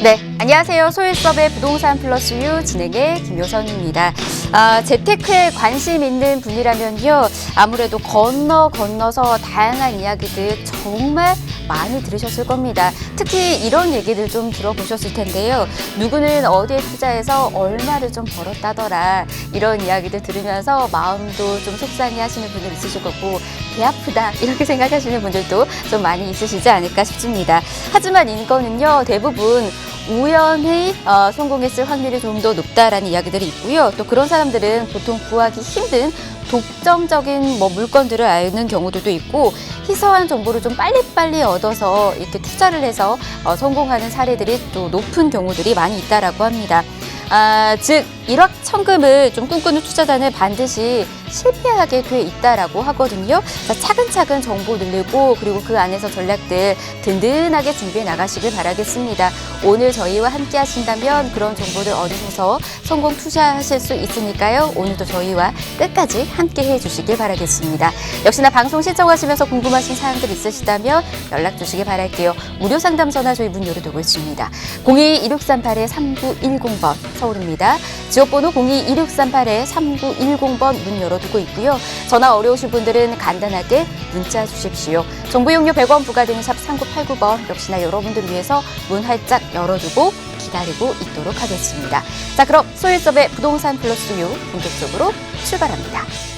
네, 안녕하세요. 소일섭의 부동산 플러스 유 진행의 김효선입니다. 아, 재테크에 관심 있는 분이라면요. 아무래도 건너 건너서 다양한 이야기들 정말 많이 들으셨을 겁니다. 특히 이런 얘기들 좀 들어보셨을 텐데요. 누구는 어디에 투자해서 얼마를 좀 벌었다더라. 이런 이야기들 들으면서 마음도 좀 속상해 하시는 분들 있으실 거고, 배 아프다. 이렇게 생각하시는 분들도 좀 많이 있으시지 않을까 싶습니다. 하지만 이거는요, 대부분 우연히 어, 성공했을 확률이 좀 더 높다라는 이야기들이 있고요. 또 그런 사람들은 보통 구하기 힘든 독점적인 뭐 물건들을 아는 경우들도 있고 희소한 정보를 좀 빨리빨리 얻어서 이렇게 투자를 해서 어, 성공하는 사례들이 또 높은 경우들이 많이 있다라고 합니다. 아, 즉 일확천금을 좀 꿈꾸는 투자자는 반드시 실패하게 돼 있다라고 하거든요. 자, 차근차근 정보 늘리고 그리고 그 안에서 전략들 든든하게 준비해 나가시길 바라겠습니다. 오늘 저희와 함께 하신다면 그런 정보를 얻으셔서 성공 투자하실 수 있으니까요. 오늘도 저희와 끝까지 함께 해 주시길 바라겠습니다. 역시나 방송 시청하시면서 궁금하신 사항들 있으시다면 연락 주시길 바랄게요. 무료 상담 전화 저희 문 열어두고 있습니다. 02-2638-3910번 서울입니다. 지역번호 02-2638-3910번 문 열어두고 있고요. 전화 어려우신 분들은 간단하게 문자 주십시오. 정보 용료 100원 부과되는 샵 3989번 역시나 여러분들을 위해서 문 활짝 열어두고 기다리고 있도록 하겠습니다. 자, 그럼 소일섭의 부동산 플러스 유 본격적으로 출발합니다.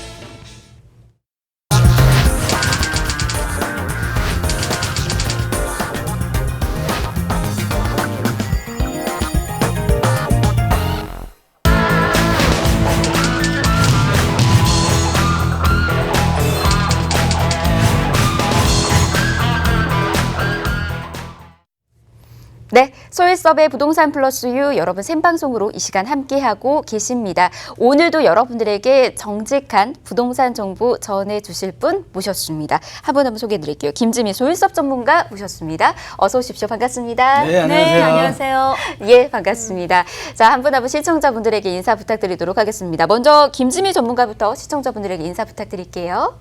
소일섭의 부동산 플러스 유 여러분 생방송으로 이 시간 함께하고 계십니다. 오늘도 여러분들에게 정직한 부동산 정보 전해주실 분 모셨습니다. 한 분 한분 소개해드릴게요. 김지미 소일섭 전문가 모셨습니다. 어서 오십시오. 반갑습니다. 네, 안녕하세요. 안녕하세요. 예, 반갑습니다. 자, 한 분 한 분 시청자분들에게 인사 부탁드리도록 하겠습니다. 먼저 김지미 전문가부터 시청자분들에게 인사 부탁드릴게요.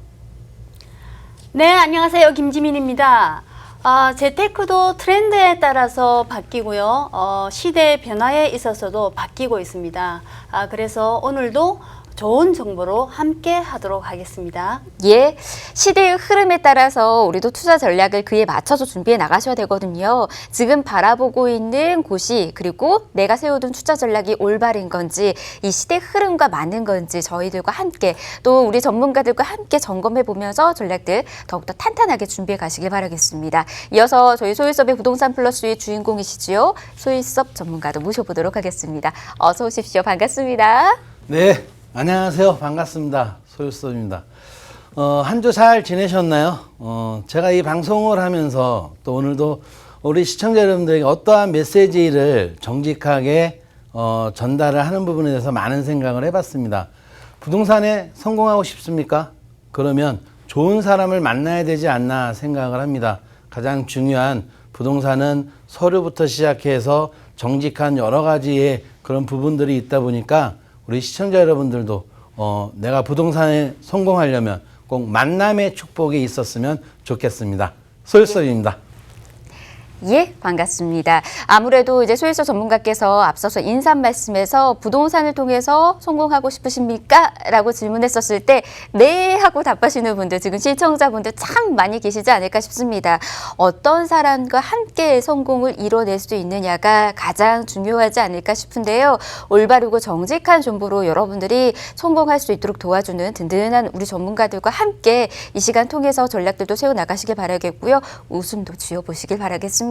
네, 안녕하세요. 김지민입니다. 아, 재테크도 트렌드에 따라서 바뀌고요. 어, 시대 변화에 있어서도 바뀌고 있습니다. 아, 그래서 오늘도 좋은 정보로 함께 하도록 하겠습니다. 예, 시대의 흐름에 따라서 우리도 투자 전략을 그에 맞춰서 준비해 나가셔야 되거든요. 지금 바라보고 있는 곳이 그리고 내가 세워둔 투자 전략이 올바른 건지 이 시대 흐름과 맞는 건지 저희들과 함께 또 우리 전문가들과 함께 점검해 보면서 전략들 더욱더 탄탄하게 준비해 가시길 바라겠습니다. 이어서 저희 소일섭의 부동산 플러스의 주인공이시지요. 소일섭 전문가도 모셔보도록 하겠습니다. 어서 오십시오. 반갑습니다. 네, 안녕하세요. 반갑습니다. 소유섭입니다. 어, 한 주 잘 지내셨나요? 어, 제가 이 방송을 하면서 또 오늘도 우리 시청자 여러분들에게 어떠한 메시지를 정직하게 어, 전달을 하는 부분에 대해서 많은 생각을 해봤습니다. 부동산에 성공하고 싶습니까? 그러면 좋은 사람을 만나야 되지 않나 생각을 합니다. 가장 중요한 부동산은 서류부터 시작해서 정직한 여러 가지의 그런 부분들이 있다 보니까 우리 시청자 여러분들도 어, 내가 부동산에 성공하려면 꼭 만남의 축복이 있었으면 좋겠습니다. 소일섭입니다. 예, 반갑습니다. 아무래도 이제 소일서 전문가께서 앞서서 인사 말씀에서 부동산을 통해서 성공하고 싶으십니까? 라고 질문했었을 때, 네, 하고 답하시는 분들, 지금 시청자분들 참 많이 계시지 않을까 싶습니다. 어떤 사람과 함께 성공을 이뤄낼 수 있느냐가 가장 중요하지 않을까 싶은데요. 올바르고 정직한 정보로 여러분들이 성공할 수 있도록 도와주는 든든한 우리 전문가들과 함께 이 시간 통해서 전략들도 세워나가시길 바라겠고요. 웃음도 지어보시길 바라겠습니다.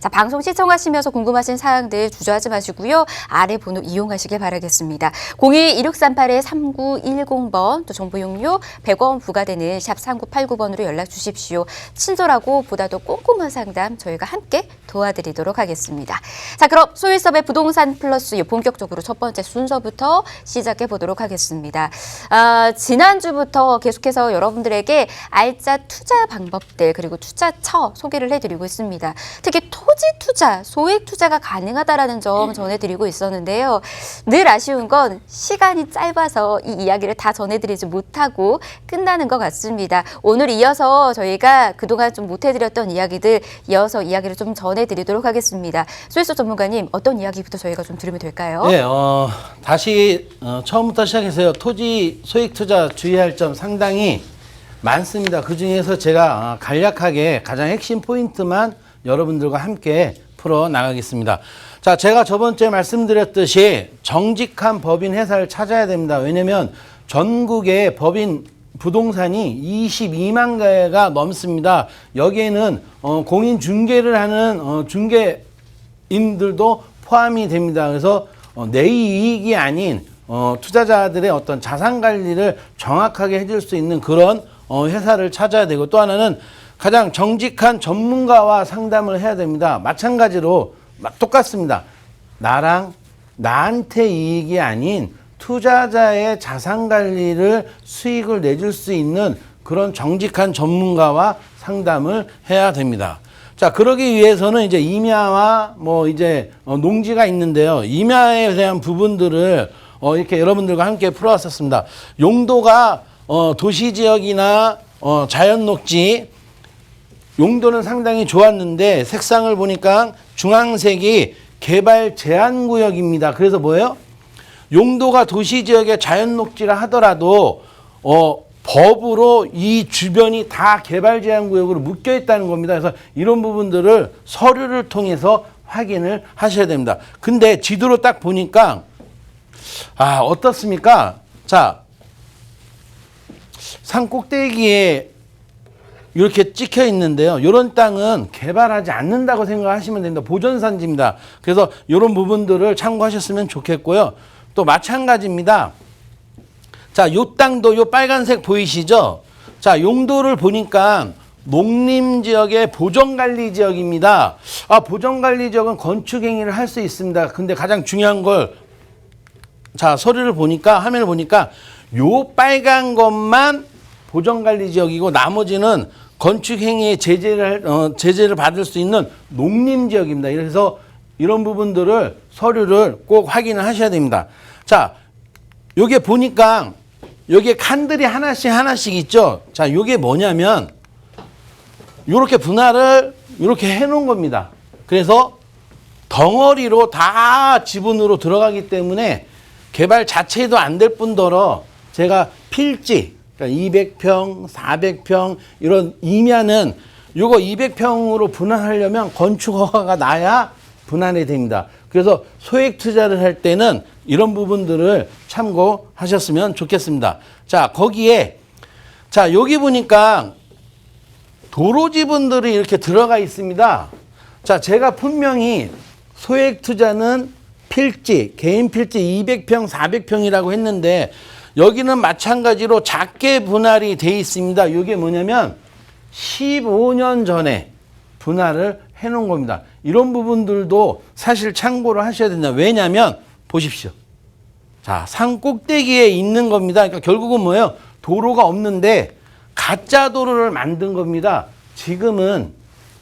자, 방송 시청하시면서 궁금하신 사항들 주저하지 마시고요. 아래 번호 이용하시길 바라겠습니다. 02-2638-3910번 또 정보 용료 100원 부과되는 샵 3989번으로 연락 주십시오. 친절하고 보다 더 꼼꼼한 상담 저희가 함께 도와드리도록 하겠습니다. 자, 그럼 소일섭의 부동산 플러스 본격적으로 첫 번째 순서부터 시작해 보도록 하겠습니다. 아, 지난주부터 계속해서 여러분들에게 알짜 투자 방법들 그리고 투자처 소개를 해드리고 있습니다. 특히 토 토지 투자, 소액 투자가 가능하다라는 점 전해드리고 있었는데요. 늘 아쉬운 건 시간이 짧아서 이 이야기를 다 전해드리지 못하고 끝나는 것 같습니다. 오늘 이어서 저희가 그동안 좀 못해드렸던 이야기들 이어서 이야기를 좀 전해드리도록 하겠습니다. 소유소 전문가님 어떤 이야기부터 저희가 좀 들으면 될까요? 네, 어, 다시 어, 처음부터 시작해서요. 토지 소액 투자 주의할 점 상당히 많습니다. 그 중에서 제가 어, 간략하게 가장 핵심 포인트만 여러분들과 함께 풀어 나가겠습니다. 자, 제가 저번 주에 말씀드렸듯이 정직한 법인 회사를 찾아야 됩니다. 왜냐면 전국에 법인 부동산이 22만 가가 넘습니다. 여기에는 어, 공인 중개를 하는 어, 중개인들도 포함이 됩니다. 그래서 어, 내 이익이 아닌 어, 투자자들의 어떤 자산 관리를 정확하게 해줄 수 있는 그런 어, 회사를 찾아야 되고 또 하나는 가장 정직한 전문가와 상담을 해야 됩니다. 마찬가지로 막 똑같습니다. 나랑 나한테 이익이 아닌 투자자의 자산 관리를 수익을 내줄 수 있는 그런 정직한 전문가와 상담을 해야 됩니다. 자, 그러기 위해서는 이제 임야와 뭐 이제 어, 농지가 있는데요. 임야에 대한 부분들을 어, 이렇게 여러분들과 함께 풀어왔었습니다. 용도가 어, 도시 지역이나 어, 자연 녹지 용도는 상당히 좋았는데 색상을 보니까 중앙색이 개발 제한 구역입니다. 그래서 뭐예요? 용도가 도시 지역의 자연 녹지라 하더라도 어 법으로 이 주변이 다 개발 제한 구역으로 묶여 있다는 겁니다. 그래서 이런 부분들을 서류를 통해서 확인을 하셔야 됩니다. 근데 지도로 딱 보니까 아, 어떻습니까? 자, 산 꼭대기에 이렇게 찍혀 있는데요. 이런 땅은 개발하지 않는다고 생각하시면 됩니다. 보존산지입니다. 그래서 이런 부분들을 참고하셨으면 좋겠고요. 또 마찬가지입니다. 자, 요 땅도 요 빨간색 보이시죠? 자, 용도를 보니까 농림 지역의 보존 관리 지역입니다. 아, 보존 관리 지역은 건축 행위를 할 수 있습니다. 근데 가장 중요한 걸 자, 서류를 보니까 화면을 보니까 요 빨간 것만 보전 관리 지역이고 나머지는 건축 행위에 제재를 어, 제재를 받을 수 있는 농림 지역입니다. 그래서 이런 부분들을 서류를 꼭 확인을 하셔야 됩니다. 자, 요게 보니까 여기에 칸들이 하나씩 하나씩 있죠. 자, 요게 뭐냐면 요렇게 분할을 이렇게 해 놓은 겁니다. 그래서 덩어리로 다 지분으로 들어가기 때문에 개발 자체도 안 될 뿐더러 제가 필지 그러니까 200평, 400평 이런 임야는 요거 200평으로 분할하려면 건축 허가가 나야 분할이 됩니다. 그래서 소액 투자를 할 때는 이런 부분들을 참고하셨으면 좋겠습니다. 자, 거기에 자, 여기 보니까 도로 지분들이 이렇게 들어가 있습니다. 자, 제가 분명히 소액 투자는 필지, 개인 필지 200평, 400평이라고 했는데 여기는 마찬가지로 작게 분할이 돼 있습니다. 이게 뭐냐면 15년 전에 분할을 해 놓은 겁니다. 이런 부분들도 사실 참고를 하셔야 된다. 왜냐하면 보십시오. 자, 산 꼭대기에 있는 겁니다. 그러니까 결국은 뭐예요? 도로가 없는데 가짜 도로를 만든 겁니다. 지금은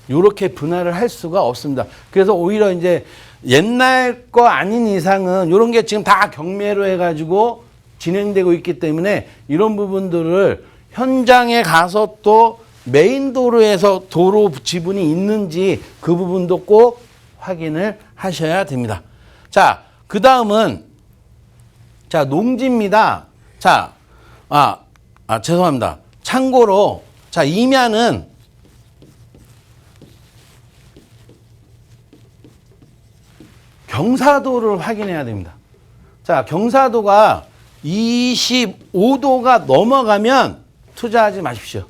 이렇게 분할을 할 수가 없습니다. 그래서 오히려 이제 옛날 거 아닌 이상은 이런 게 지금 다 경매로 해가지고 진행되고 있기 때문에 이런 부분들을 현장에 가서 또 메인 도로에서 도로 지분이 있는지 그 부분도 꼭 확인을 하셔야 됩니다. 자, 그 다음은 자, 농지입니다. 자, 아, 아, 죄송합니다. 참고로, 자, 임야는 경사도를 확인해야 됩니다. 자, 경사도가 25도가 넘어가면 투자하지 마십시오.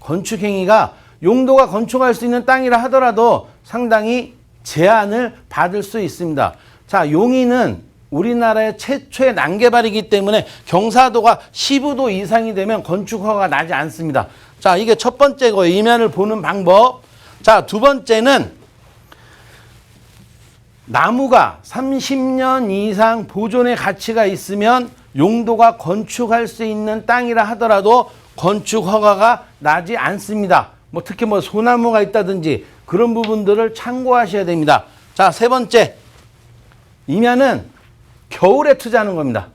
건축 행위가 용도가 건축할 수 있는 땅이라 하더라도 상당히 제한을 받을 수 있습니다. 자, 용인은 우리나라의 최초의 난개발이기 때문에 경사도가 15도 이상이 되면 건축 허가가 나지 않습니다. 자, 이게 첫 번째 거예요. 이면을 보는 방법. 자, 두 번째는 나무가 30년 이상 보존의 가치가 있으면 용도가 건축할 수 있는 땅이라 하더라도 건축 허가가 나지 않습니다. 뭐 특히 뭐 소나무가 있다든지 그런 부분들을 참고하셔야 됩니다. 자, 세 번째. 임야는 겨울에 투자하는 겁니다.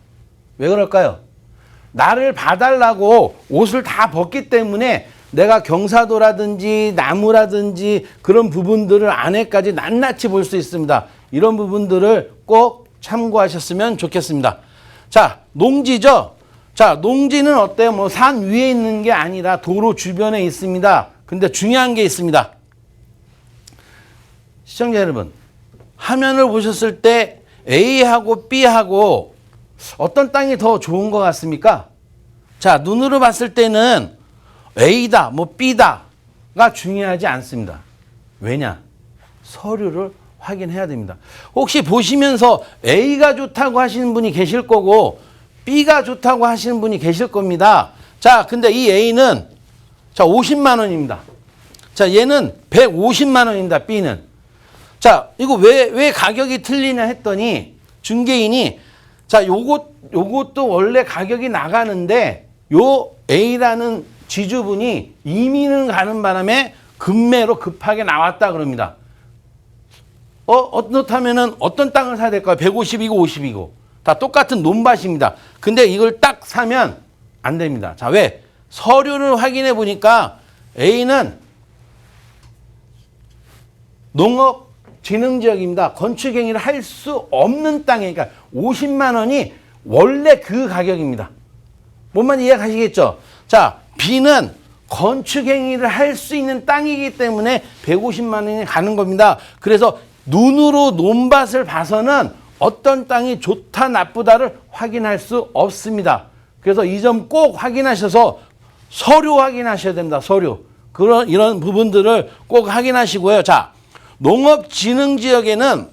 왜 그럴까요? 나를 봐달라고 옷을 다 벗기 때문에 내가 경사도라든지 나무라든지 그런 부분들을 안에까지 낱낱이 볼 수 있습니다. 이런 부분들을 꼭 참고하셨으면 좋겠습니다. 자, 농지죠? 자, 농지는 어때요? 뭐 산 위에 있는 게 아니라 도로 주변에 있습니다. 근데 중요한 게 있습니다. 시청자 여러분, 화면을 보셨을 때 A하고 B하고 어떤 땅이 더 좋은 것 같습니까? 자, 눈으로 봤을 때는 A다, 뭐 B다가 중요하지 않습니다. 왜냐? 서류를 확인해야 됩니다. 혹시 보시면서 A가 좋다고 하시는 분이 계실 거고 B가 좋다고 하시는 분이 계실 겁니다. 자, 근데 이 A는 자, 50만 원입니다. 자, 얘는 150만 원입니다. B는. 자, 이거 왜, 왜 가격이 틀리냐 했더니 중개인이 자, 요것, 요것도 원래 가격이 나가는데 요 A라는 지주분이 이민을 가는 바람에 급매로 급하게 나왔다 그럽니다. 어, 어떻다면은 어떤 땅을 사야 될까요? 150이고 50이고. 다 똑같은 논밭입니다. 근데 이걸 딱 사면 안 됩니다. 자, 왜? 서류를 확인해 보니까 A는 농업 진흥 지역입니다. 건축 행위를 할 수 없는 땅이니까 50만 원이 원래 그 가격입니다. 뭔만 이해 가시겠죠? 자, B는 건축 행위를 할 수 있는 땅이기 때문에 150만 원이 가는 겁니다. 그래서 눈으로 논밭을 봐서는 어떤 땅이 좋다 나쁘다를 확인할 수 없습니다. 그래서 이 점 꼭 확인하셔서 서류 확인하셔야 됩니다. 서류. 그런 이런 부분들을 꼭 확인하시고요. 자, 농업진흥지역에는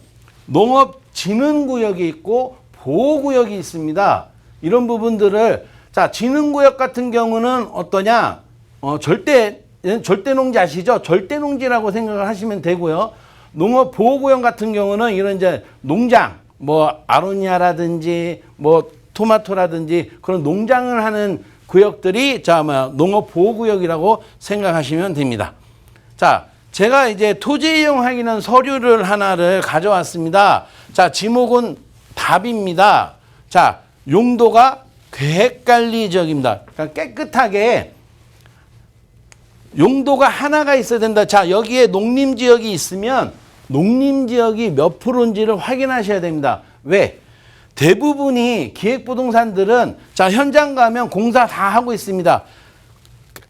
농업진흥구역이 있고 보호구역이 있습니다. 이런 부분들을 자 진흥구역 같은 경우는 어떠냐? 어, 절대 절대농지 아시죠? 절대농지라고 생각을 하시면 되고요. 농업 보호구역 같은 경우는 이런 이제 농장, 뭐 아로니아라든지 뭐 토마토라든지 그런 농장을 하는 구역들이 자 뭐 농업 보호 구역이라고 생각하시면 됩니다. 자, 제가 이제 토지 이용 확인한 서류를 하나를 가져왔습니다. 자, 지목은 답입니다. 자, 용도가 계획관리지역입니다. 그러니까 깨끗하게 용도가 하나가 있어야 된다. 자, 여기에 농림지역이 있으면 농림지역이 몇 프로인지를 확인하셔야 됩니다. 왜? 대부분이 기획부동산들은 자, 현장 가면 공사 다 하고 있습니다.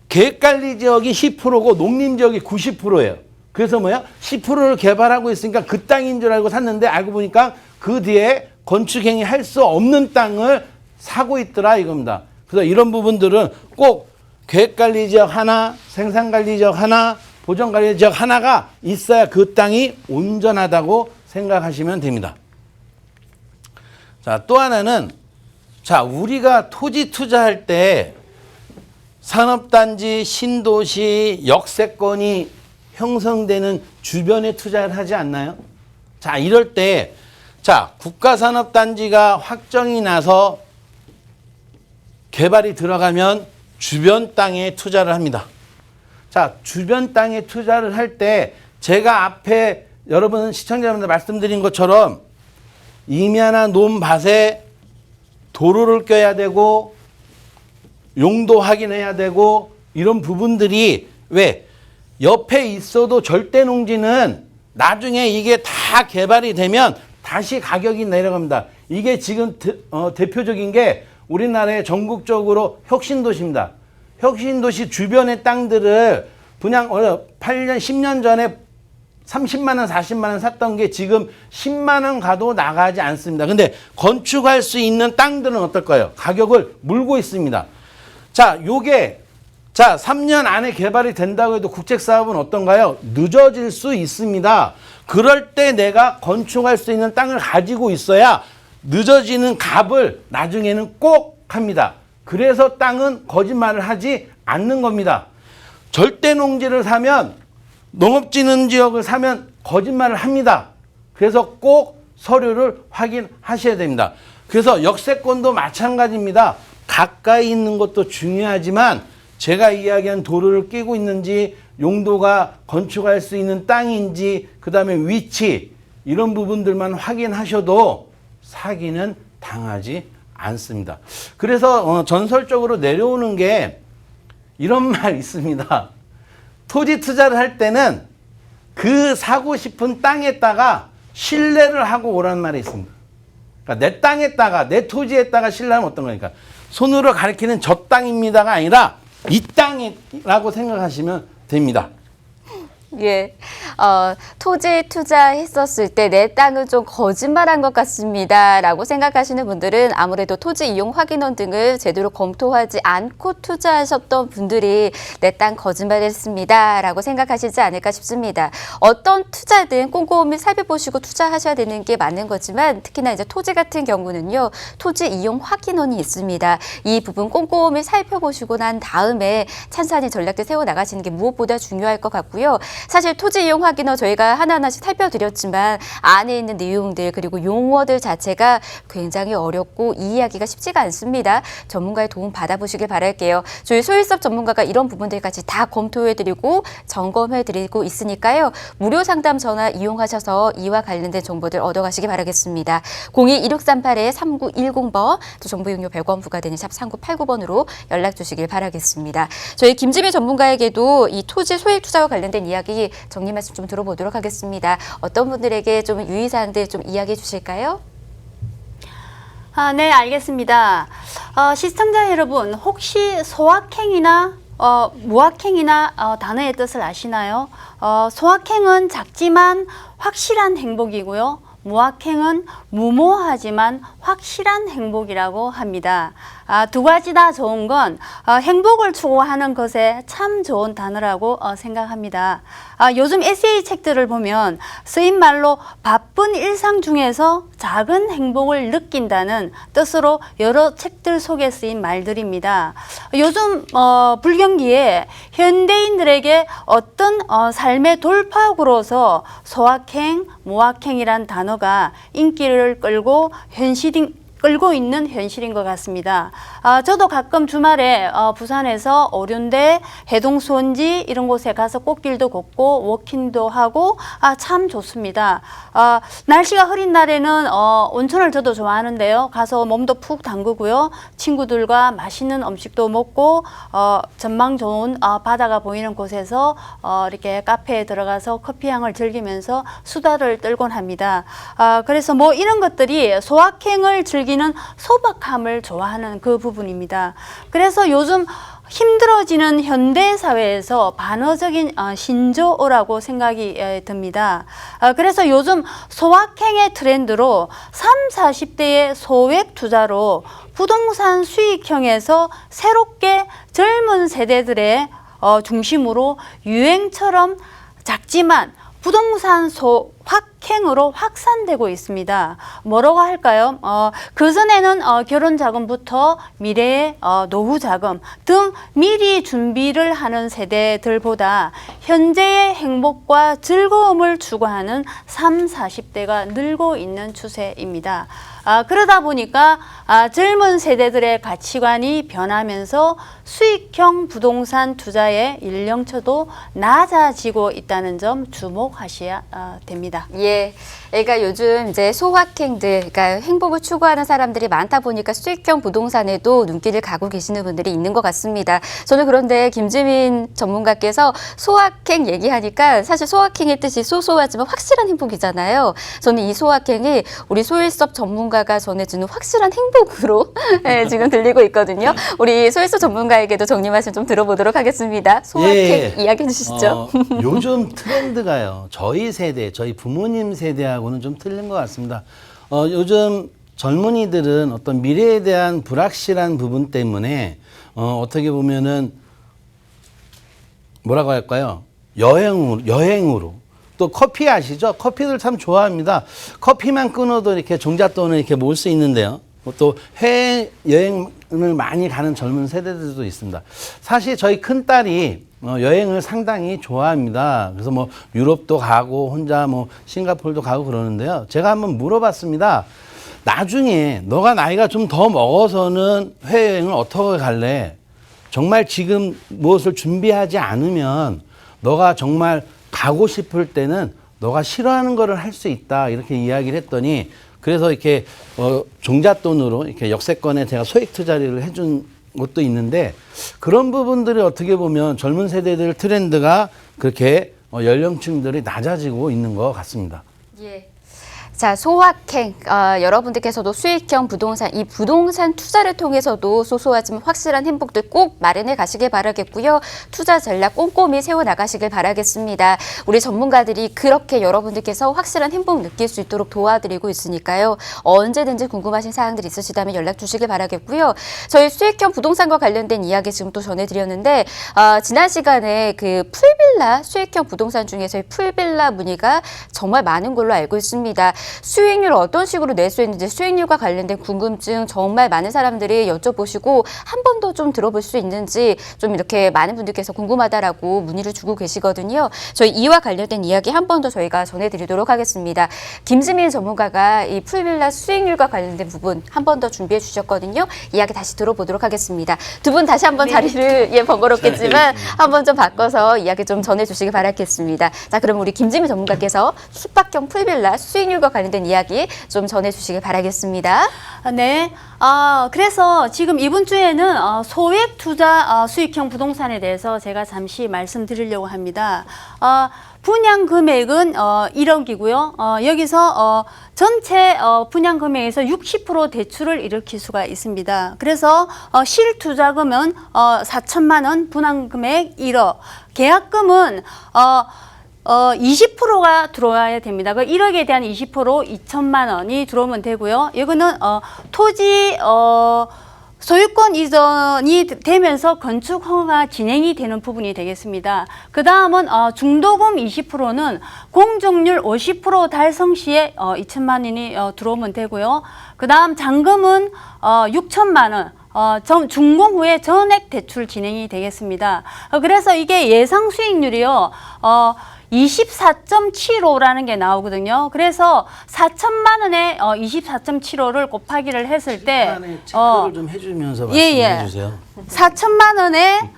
계획관리 지역이 10%고 농림 지역이 90%예요. 그래서 뭐야? 10%를 개발하고 있으니까 그 땅인 줄 알고 샀는데 알고 보니까 그 뒤에 건축행위 할 수 없는 땅을 사고 있더라 이겁니다. 그래서 이런 부분들은 꼭 계획관리 지역 하나, 생산관리 지역 하나, 보존관리 지역 하나가 있어야 그 땅이 온전하다고 생각하시면 됩니다. 자, 또 하나는 자, 우리가 토지 투자할 때 산업단지, 신도시, 역세권이 형성되는 주변에 투자를 하지 않나요? 자, 이럴 때, 자, 국가산업단지가 확정이 나서 개발이 들어가면 주변 땅에 투자를 합니다. 자, 주변 땅에 투자를 할 때 제가 앞에 여러분 시청자분들 말씀드린 것처럼 임야나 논밭에 도로를 껴야 되고 용도 확인해야 되고 이런 부분들이 왜 옆에 있어도 절대 농지는 나중에 이게 다 개발이 되면 다시 가격이 내려갑니다. 이게 지금 대, 어, 대표적인 게 우리나라의 전국적으로 혁신도시입니다. 혁신도시 주변의 땅들을 그냥 8년, 10년 전에 30만 원, 40만 원 샀던 게 지금 10만 원 가도 나가지 않습니다. 근데 건축할 수 있는 땅들은 어떨까요? 가격을 물고 있습니다. 자, 요게 자, 3년 안에 개발이 된다고 해도 국책 사업은 어떤가요? 늦어질 수 있습니다. 그럴 때 내가 건축할 수 있는 땅을 가지고 있어야 늦어지는 값을 나중에는 꼭 합니다. 그래서 땅은 거짓말을 하지 않는 겁니다. 절대 농지를 사면 농업진흥 지역을 사면 거짓말을 합니다. 그래서 꼭 서류를 확인하셔야 됩니다. 그래서 역세권도 마찬가지입니다. 가까이 있는 것도 중요하지만 제가 이야기한 도로를 끼고 있는지 용도가 건축할 수 있는 땅인지 그 다음에 위치 이런 부분들만 확인하셔도 사기는 당하지 않습니다. 그래서 어, 전설적으로 내려오는 게 이런 말 있습니다. 토지 투자를 할 때는 그 사고 싶은 땅에다가 신뢰를 하고 오라는 말이 있습니다. 그러니까 내 땅에다가 내 토지에다가 신뢰하면 어떤 거니까 손으로 가리키는 저 땅입니다가 아니라 이 땅이라고 생각하시면 됩니다. 예, 어, 토지 투자했었을 때 내 땅은 좀 거짓말한 것 같습니다 라고 생각하시는 분들은 아무래도 토지 이용 확인원 등을 제대로 검토하지 않고 투자하셨던 분들이 내 땅 거짓말했습니다 라고 생각하시지 않을까 싶습니다. 어떤 투자든 꼼꼼히 살펴보시고 투자하셔야 되는 게 맞는 거지만 특히나 이제 토지 같은 경우는요, 토지 이용 확인원이 있습니다. 이 부분 꼼꼼히 살펴보시고 난 다음에 찬찬히 전략들 세워 나가시는 게 무엇보다 중요할 것 같고요. 사실 토지 이용 확인어 저희가 하나하나씩 살펴드렸지만 안에 있는 내용들 그리고 용어들 자체가 굉장히 어렵고 이해하기가 쉽지가 않습니다. 전문가의 도움 받아보시길 바랄게요. 저희 소일섭 전문가가 이런 부분들까지 다 검토해드리고 점검해드리고 있으니까요. 무료 상담 전화 이용하셔서 이와 관련된 정보들 얻어가시기 바라겠습니다. 02-2638-3910번 또 정보 용료 100원 부과되는 샵 3989번으로 연락 주시길 바라겠습니다. 저희 김지미 전문가에게도 이 토지 소액 투자와 관련된 이야기 정리 말씀 좀 들어보도록 하겠습니다. 어떤 분들에게 좀 유의사항들 좀 이야기해 주실까요? 아, 네, 알겠습니다. 어, 시청자 여러분, 혹시 소확행이나 어, 무확행이나 어, 단어의 뜻을 아시나요? 어, 소확행은 작지만 확실한 행복이고요. 무확행은 무모하지만 확실한 행복이라고 합니다. 아, 두 가지 다 좋은 건 어, 행복을 추구하는 것에 참 좋은 단어라고 어, 생각합니다. 아, 요즘 에세이 책들을 보면 쓰인 말로 바쁜 일상 중에서 작은 행복을 느낀다는 뜻으로 여러 책들 속에 쓰인 말들입니다. 요즘 어, 불경기에 현대인들에게 어떤 어, 삶의 돌파구로서 소확행, 무확행이란 단어가 인기를 끌고 현실인 끌고 있는 현실인 것 같습니다. 아, 저도 가끔 주말에 어, 부산에서 어륜대, 해동 수원지 이런 곳에 가서 꽃길도 걷고 워킹도 하고 아, 참 좋습니다. 아, 날씨가 흐린 날에는 어, 온천을 저도 좋아하는데요. 가서 몸도 푹 담그고요. 친구들과 맛있는 음식도 먹고 어, 전망 좋은 어, 바다가 보이는 곳에서 어, 이렇게 카페에 들어가서 커피향을 즐기면서 수다를 떨곤 합니다. 아, 그래서 뭐 이런 것들이 소확행을 즐기 는 소박함을 좋아하는 그 부분입니다. 그래서 요즘 힘들어지는 현대 사회에서 반어적인 어, 신조어라고 생각이 에, 듭니다. 아, 그래서 요즘 소확행의 트렌드로 3, 40대의 소액 투자로 부동산 수익형에서 새롭게 젊은 세대들의 어, 중심으로 유행처럼 작지만 부동산 소확 행으로 확산되고 있습니다. 뭐라고 할까요? 어, 그전에는 어, 결혼 자금부터 미래의 어, 노후 자금 등 미리 준비를 하는 세대들보다 현재의 행복과 즐거움을 추구하는 3, 40대가 늘고 있는 추세입니다. 아, 그러다 보니까 아, 젊은 세대들의 가치관이 변하면서 수익형 부동산 투자의 연령처도 낮아지고 있다는 점 주목하셔야 아, 됩니다. 예. 그러니까 요즘 이제 소확행들, 그러니까 행복을 추구하는 사람들이 많다 보니까 수익형 부동산에도 눈길을 가고 계시는 분들이 있는 것 같습니다. 저는 그런데 김지민 전문가께서 소확행 얘기하니까 사실 소확행의 뜻이 소소하지만 확실한 행복이잖아요. 저는 이 소확행이 우리 소일섭 전문가가 전해주는 확실한 행복으로 예, 지금 들리고 있거든요. 우리 소일섭 전문가에게도 정리 말씀 좀 들어보도록 하겠습니다. 소확행 예. 이야기해 주시죠. 어, 요즘 트렌드가요. 저희 세대, 저희 부모님 세대하고 는 좀 틀린 것 같습니다. 어, 요즘 젊은이들은 어떤 미래에 대한 불확실한 부분 때문에 어, 어떻게 보면은 뭐라고 할까요? 여행으로, 여행으로. 또 커피 아시죠? 커피들 참 좋아합니다. 커피만 끊어도 이렇게 종잣돈을 이렇게 모을 수 있는데요. 또 해외 여행을 많이 가는 젊은 세대들도 있습니다. 사실 저희 큰 딸이 어, 여행을 상당히 좋아합니다. 그래서 뭐 유럽도 가고 혼자 뭐 싱가포르도 가고 그러는데요. 제가 한번 물어봤습니다. 나중에 너가 나이가 좀 더 먹어서는 해외여행을 어떻게 갈래? 정말 지금 무엇을 준비하지 않으면 너가 정말 가고 싶을 때는 너가 싫어하는 거를 할 수 있다 이렇게 이야기를 했더니 그래서 이렇게 어, 종잣돈으로 이렇게 역세권에 제가 소액 투자를 해준 것도 있는데 그런 부분들이 어떻게 보면 젊은 세대들 트렌드가 그렇게 어, 연령층들이 낮아지고 있는 것 같습니다. 예. 자, 소확행. 아, 여러분들께서도 수익형 부동산, 이 부동산 투자를 통해서도 소소하지만 확실한 행복들 꼭 마련해 가시길 바라겠고요. 투자 전략 꼼꼼히 세워 나가시길 바라겠습니다. 우리 전문가들이 그렇게 여러분들께서 확실한 행복 느낄 수 있도록 도와드리고 있으니까요. 언제든지 궁금하신 사항들 있으시다면 연락 주시길 바라겠고요. 저희 수익형 부동산과 관련된 이야기 지금 또 전해드렸는데, 아, 지난 시간에 그 풀빌라 수익형 부동산 중에서의 풀빌라 문의가 정말 많은 걸로 알고 있습니다. 수익률 어떤 식으로 낼 수 있는지 수익률과 관련된 궁금증 정말 많은 사람들이 여쭤보시고 한 번 더 좀 들어볼 수 있는지 좀 이렇게 많은 분들께서 궁금하다라고 문의를 주고 계시거든요. 저희 이와 관련된 이야기 한 번 더 저희가 전해드리도록 하겠습니다. 김지민 전문가가 이 풀빌라 수익률과 관련된 부분 한 번 더 준비해 주셨거든요. 이야기 다시 들어보도록 하겠습니다. 두 분 다시 한번 자리를 예 번거롭겠지만 한번 좀 바꿔서 이야기 좀 전해 주시기 바라겠습니다. 자, 그럼 우리 김지민 전문가께서 숙박형 풀빌라 수익률과 관련된 이야기 좀 전해주시기 바라겠습니다. 아, 네. 아, 그래서 지금 이번 주에는 어, 소액 투자 어, 수익형 부동산에 대해서 제가 잠시 말씀드리려고 합니다. 어, 분양 금액은 어, 1억이고요. 어, 여기서 어, 전체 어, 분양 금액에서 60% 대출을 일으킬 수가 있습니다. 그래서 어, 실투자금은 어, 4천만 원, 분양 금액 1억, 계약금은 어, 어, 20%가 들어와야 됩니다. 그 1억에 대한 20% 2천만 원이 들어오면 되고요. 이거는 어, 토지 어, 소유권 이전이 되면서 건축 허가 진행이 되는 부분이 되겠습니다. 그 다음은 어, 중도금 20%는 공정률 50% 달성 시에 어, 2천만 원이 어, 들어오면 되고요. 그 다음 잔금은 어, 6천만 원. 어, 점, 준공 후에 전액 대출 진행이 되겠습니다. 어, 그래서 이게 예상 수익률이요, 어, 24.75라는 게 나오거든요. 그래서 4천만 원에 어, 24.75를 곱하기를 했을 때, 약간의 체크를 어, 좀 해주면서 예, 예. 말씀해 주세요. 4천만 원에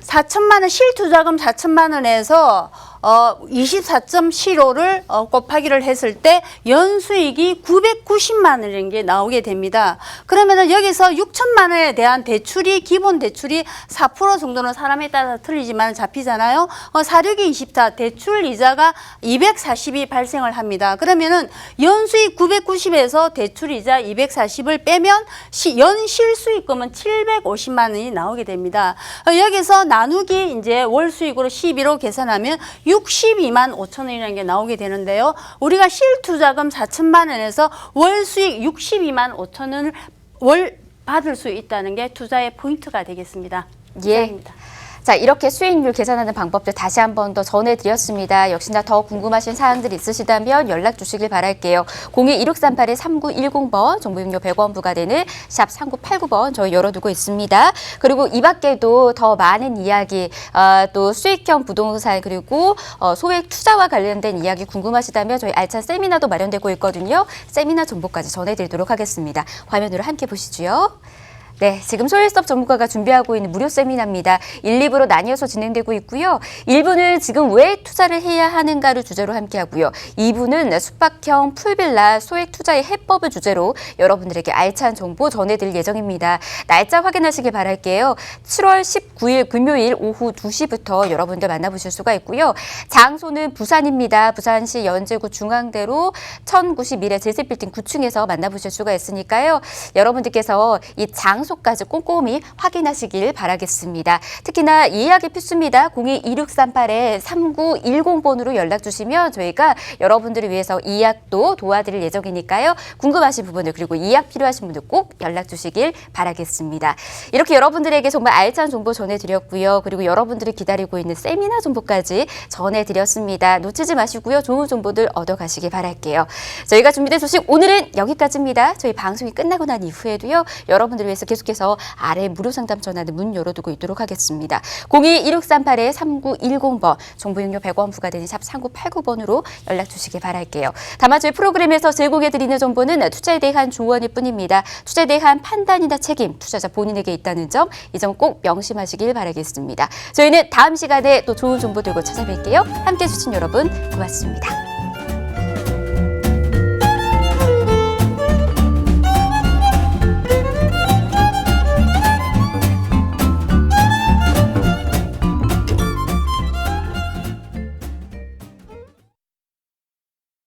4천만 원 실투자금 4천만 원에서 어 24.75를 어, 곱하기를 했을 때 연수익이 990만 원인 게 나오게 됩니다. 그러면은 여기서 6천만 원에 대한 대출이 기본 대출이 4% 정도는 사람에 따라 틀리지만 잡히잖아요. 어, 462 24 대출 이자가 240이 발생을 합니다. 그러면은 연수익 990에서 대출 이자 240을 빼면 시, 연 실수익금은 750만 원이 나오게 됩니다. 어, 여기서 나누기 이제 월 수익으로 12로 계산하면 62만 5천 원이라는 게 나오게 되는데요. 우리가 실투자금 4천만 원에서 월 수익 62만 5천 원을 월 받을 수 있다는 게 투자의 포인트가 되겠습니다. 예. 이상입니다. 자, 이렇게 수익률 계산하는 방법들 다시 한 번 더 전해드렸습니다. 역시나 더 궁금하신 사항들 있으시다면 연락 주시길 바랄게요. 02-1638-3910번, 정보용료 100원 부과되는 샵 3989번 저희 열어두고 있습니다. 그리고 이 밖에도 더 많은 이야기, 어, 또 수익형 부동산 그리고 어, 소액 투자와 관련된 이야기 궁금하시다면 저희 알찬 세미나도 마련되고 있거든요. 세미나 정보까지 전해드리도록 하겠습니다. 화면으로 함께 보시죠. 네, 지금 소일섭 전문가가 준비하고 있는 무료 세미나입니다. 1, 2부로 나뉘어서 진행되고 있고요. 1부는 지금 왜 투자를 해야 하는가를 주제로 함께 하고요. 2부는 숙박형 풀빌라 소액 투자의 해법을 주제로 여러분들에게 알찬 정보 전해드릴 예정입니다. 날짜 확인하시길 바랄게요. 7월 19일 금요일 오후 2시부터 여러분들 만나보실 수가 있고요. 장소는 부산입니다. 부산시 연제구 중앙대로 1091의 제세빌딩 9층에서 만나보실 수가 있으니까요. 여러분들께서 이 장소 까지 꼼꼼히 확인하시길 바라겠습니다. 특히나 예약이 필수입니다. 02-2638-3910번으로 연락 주시면 저희가 여러분들을 위해서 예약도 도와드릴 예정이니까요. 궁금하신 부분들 그리고 예약 필요하신 분들 꼭 연락 주시길 바라겠습니다. 이렇게 여러분들에게 정말 알찬 정보 전해드렸고요. 그리고 여러분들이 기다리고 있는 세미나 정보까지 전해드렸습니다. 놓치지 마시고요. 좋은 정보들 얻어가시길 바랄게요. 저희가 준비된 소식 오늘은 여기까지입니다. 저희 방송이 끝나고 난 이후에도요. 여러분들을 위해서 계속해서 아래 무료 상담 전화는 문 열어두고 있도록 하겠습니다. 02-1638-3910번 정보용료 100원 부과되는 샵 3989번으로 연락 주시기 바랄게요. 다만 저희 프로그램에서 제공해드리는 정보는 투자에 대한 조언일 뿐입니다. 투자에 대한 판단이나 책임 투자자 본인에게 있다는 점 이 점 꼭 명심하시길 바라겠습니다. 저희는 다음 시간에 또 좋은 정보 들고 찾아뵐게요. 함께 해 주신 여러분 고맙습니다.